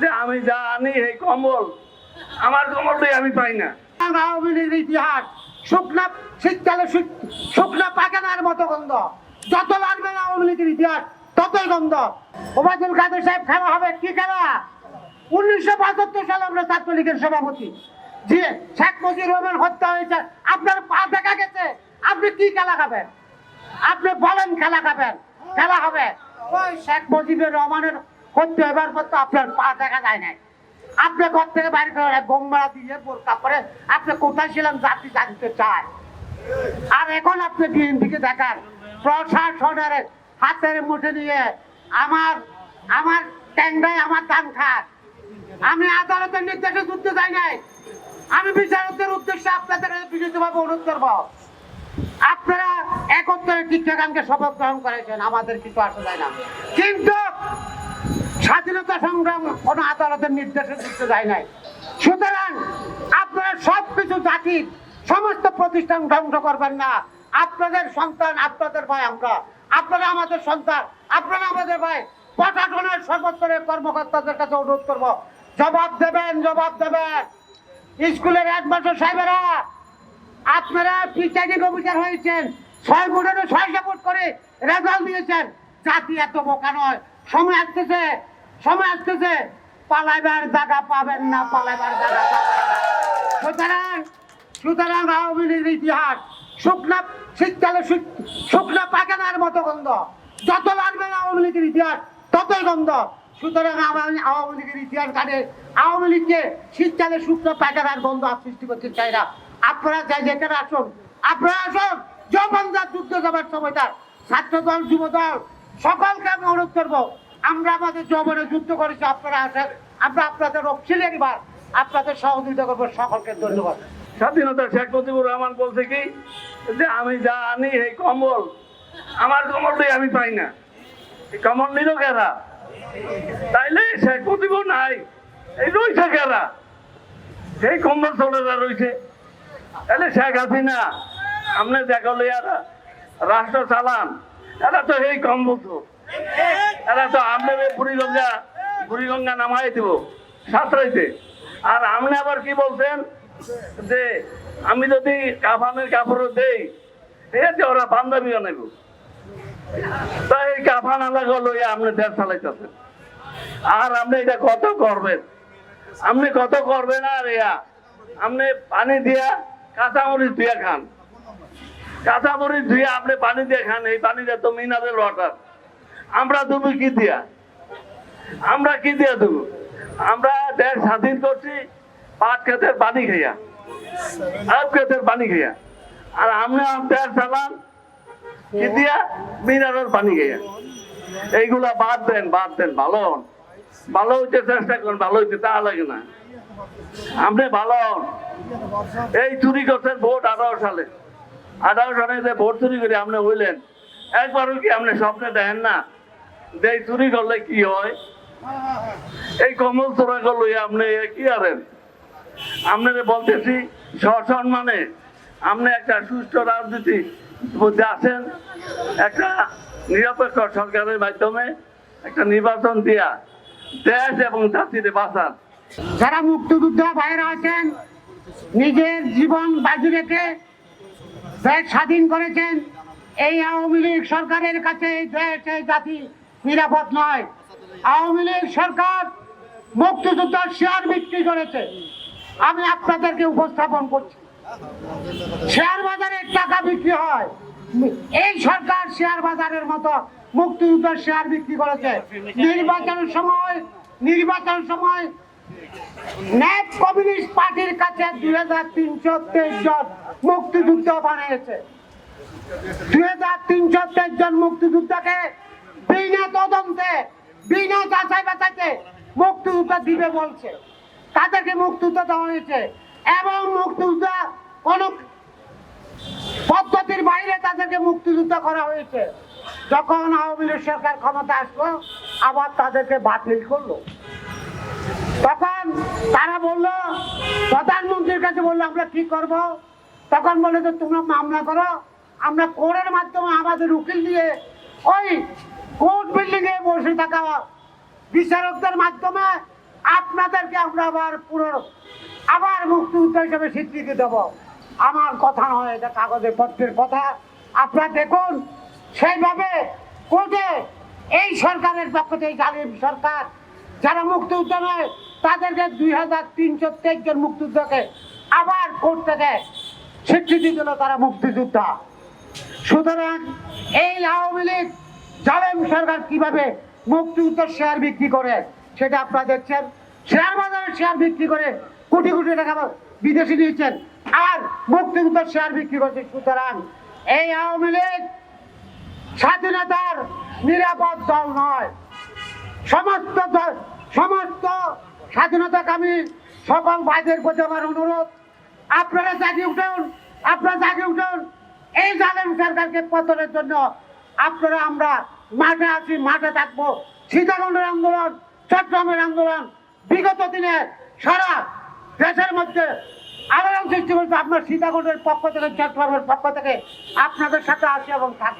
যে আমি যা আনি এই কম্বল, আমার কম্বলটাই আমি পাই না। আওয়ামী লীগের ইতিহাস শুকনা শীতকালে শুক- শুকনা পাকানার মতো গন্ধ। যত লাগবে আওয়ামী লীগের ইতিহাস, ততই গন্ধ। ওবায়দুল কাদের সাহেব খেলা হবে, কি খেলা? উনিশশো পঁচাত্তর সালে আমরা ছাত্রলীগের সভাপতি। জি শেখ মুজিবুর রহমান হত্যা হয়েছে, আপনার পা দেখা গেছে, আপনি কি খেলা খাবেন? আপনি বলেন খেলা খাবেন, খেলা হবে। ওই শেখ মুজিবুর রহমানের হত্যা এবার পর তো আপনার পা দেখা যায় নাই। আপনি ঘর থেকে বাইরে করে বোমবাড়া দিয়ে বোরকা পরে আপনি কোথায় ছিলেন জাতি জানতে চায়। আর এখন আপনি বিএনপিকে দেখান, প্রশাসনের হাতের মুঠে নিয়ে আমার আমার ট্যাংরাই আমার দান খান আমি আদালতের নির্দেশে যুদ্ধ যাই নাই। আমি বিচারকদের উদ্দেশ্যে আপনাদের বিনীতভাবে অনুরোধ করব। আপনারা একত্রে টিকাগানকে শপথ গ্রহণ করেছেন, আমাদের কিছু আসা যায় না। কিন্তু স্বাধীনতা সংগ্রাম কোনো আদালতের নির্দেশে দিতে যায় নাই। সুতরাং আপনারা সব কিছু জাতির সমস্ত প্রতিষ্ঠান ধ্বংস করবেন না। আপনাদের সন্তান, আপনাদের ভাই আমরা। আপনারা আমাদের সন্তান, আপনারা আমাদের ভাই। প্রশাসনের সর্বস্তরের কর্মকর্তাদের কাছে অনুরোধ করব, জবাব দেবেন জবাব দেবেন। স্কুলের এক বছর সাহেবেরা, আপনারা প্রিসাইডিং অফিসার হয়েছেন, ছয় ভোটের ছয় সাপোর্ট করে রেজাল্ট দিয়েছেন। জাতি এত বোকা নয়। সময় আসতেছে সময় আসতেছে পালাইবার জায়গা পাবেন না, পালাইবার জায়গা পাবেন। সুতরাং সুতরাং আওয়ামী লীগের ইতিহাস শুকনা শীতকালে শুক- শুকনা পাকানার মতো গন্ধ। যত লাগবে আওয়ামী লীগের ইতিহাস, ততই গন্ধ। সুতরাং আমার আওয়ামী লীগের ইতিহাস কাটে। আওয়ামী লীগকে শীতকালে শুকনো পাকানার গন্ধ সৃষ্টি করতে চাই না। আপনারা যাই যেখানে আসুন, আপনারা আসুন যৌবনদার যুদ্ধ যাবার সময়টা ছাত্র দল যুব দল সকলকে আমি অনুরোধ করব আমরা আমাদের যৌবনে যুদ্ধ করেছি, আপনারা আসেন। আমরা আপনাদের অক্সিলিয়ারি বার আপনাদের সহযোগিতা করব, সকলকে ধন্যবাদ। স্বাধীনতা শেখ মুজিবুর রহমান বলছে কি? যে আমি যা আনি, এই কম্বল, আমার কম্বলটাই আমি পাই না। কম্বল নিল কেরা? তাইলে শেখ মুজিবুর নাই, এই রয়েছে কেরা? সেই কম্বল চলেরা রয়েছে তাহলে শেখ হাসিনা আপনি দেখালে এরা রাষ্ট্র চালান, এরা তো এই কম্বল তো। আর আপনি এটা কত করবেন? আপনি কত করবেন আর ইয়া? আপনি পানি দিয়া কাঁচামরিচ দিয়া খান। কাঁচামরিচ ধুয়ে আপনি পানি দিয়ে খান, এই পানিটা তো মিনারেল ওয়াটার। আমরা দেবো কি দিয়া? আমরা কি দিয়া দেবো? আমরা দেশ স্বাধীন করছি, পাট ক্ষেতের পানি খাইয়া আব ক্ষেতের পানি খাইয়া। আর আমরা দেশ চালান কি দিয়া? মিনারেল পানি খাইয়া। এইগুলা বাদ দেন বাদ দেন, ভালো হন। ভালো হইতে চেষ্টা করেন, ভালো হইতে তা লাগে না। আপনি ভালো হন। এই চুরি করছেন ভোট আঠারো সালে। আঠারো সালে ভোট চুরি করে আপনি হইলেন, একবারও কি আপনি স্বপ্নে দেখেন না? যে এই চুরি করলে কি হয়? এই কমল চোরা আপনি কি আরেন আপনাকে বলতেছি, সসম্মানে আপনি একটা সুষ্ঠু রাজনীতি মধ্যে আছেন, একটা নিরপেক্ষ সরকারের মাধ্যমে একটা নির্বাচন দিয়া দেশ এবং জাতিরে বাঁচান। যারা মুক্তিযোদ্ধা ভাইরা আছেন, নিজের জীবন বাজি রেখে দেশ স্বাধীন করেছেন, এই আওয়ামী লীগ সরকারের কাছে এই দেশ জাতি নিরাপদ নয়। আওয়ামী লীগ সরকার মুক্তিযোদ্ধার শেয়ার বিক্রি করেছে। আমি আপনাদেরকে উপস্থাপন করছি। শেয়ার বাজারে টাকা বিক্রি হয়। এই সরকার শেয়ার বাজারের মতো মুক্তিযুদ্ধের শেয়ার বিক্রি করেছে। নির্বাচনের সময়, নির্বাচন সময় ন্যাক কমিউনিস্ট পার্টির কাছে দুই হাজার তিনশো তেইশ জন মুক্তিযুদ্ধ বানিয়েছে। দুই হাজার তিনশো তেইশ জন মুক্তিযুদ্ধকে বিনা তদন্তে, বিনা যাচাই বাছাইতে মুক্তিযুদ্ধ দিবে বলছে। তাদেরকে মুক্তিযুদ্ধ দেওয়া হয়েছে এবং মুক্তিযুদ্ধ কোন পদ্ধতির বাইরে তাদেরকে মুক্তিযুদ্ধ করা হয়েছে। যখন আওয়ামী লীগ সরকার ক্ষমতা আসলো, আবার তাদেরকে বাতিল করল। তখন তারা বলল, প্রধানমন্ত্রীর কাছে বলল, আমরা কি করব? তখন বলে যে, তোমরা মামলা করো, আমরা কোর্টের মাধ্যমে আমাদের উকিল দিয়ে ওই কোর্ট বিল্ডিং এ বসে থাকা বিচারকদের মাধ্যমে আপনাদেরকে আমরা আবার পুরো, আবার মুক্তিযুদ্ধ হিসেবে স্বীকৃতি দেব। আমার কথা নয়, এটা কাগজে পত্রের কথা। আপনারা দেখুন, সেইভাবে কোর্টে এই সরকারের পক্ষ থেকে জালিম সরকার, যারা মুক্তিযুদ্ধ নয়, তাদেরকে দুই হাজার তিনশো তেইশ জন মুক্তিযুদ্ধকে আবার কোর্ট থেকে স্বীকৃতি দিল তারা মুক্তিযোদ্ধা। সুতরাং এই আওয়ামী লীগ জালেম সরকার কীভাবে মুক্তিযুদ্ধের শেয়ার বিক্রি করে, সেটা আপনারা দেখছেন। শেয়ার বাজারে শেয়ার বিক্রি করে কোটি কোটি টাকা বিদেশি নিয়েছেন, আর মুক্তিযুদ্ধের শেয়ার বিক্রি করছে সুতরাং এই আওয়ামী লীগ স্বাধীনতার নিরাপদ দল নয়। সমস্ত সমস্ত স্বাধীনতাকামী সকল ভাইদের প্রতি আমার অনুরোধ, আপনারা জাগিয়ে উঠুন, আপনারা জাগিয়ে উঠুন। এই জালেম সরকারকে পতনের জন্য আপনারা আমরা মাঠে আছি, মাঠে থাকব। সীতাকুণ্ডের আন্দোলন, চট্টগ্রামের আন্দোলন, বিগত দিনে সারা দেশের মধ্যে আলোড়ন সৃষ্টি করছে আপনার সীতাকুণ্ডের পক্ষ থেকে, চট্টগ্রামের পক্ষ থেকে। আপনাদের সাথে আসি এবং থাকব।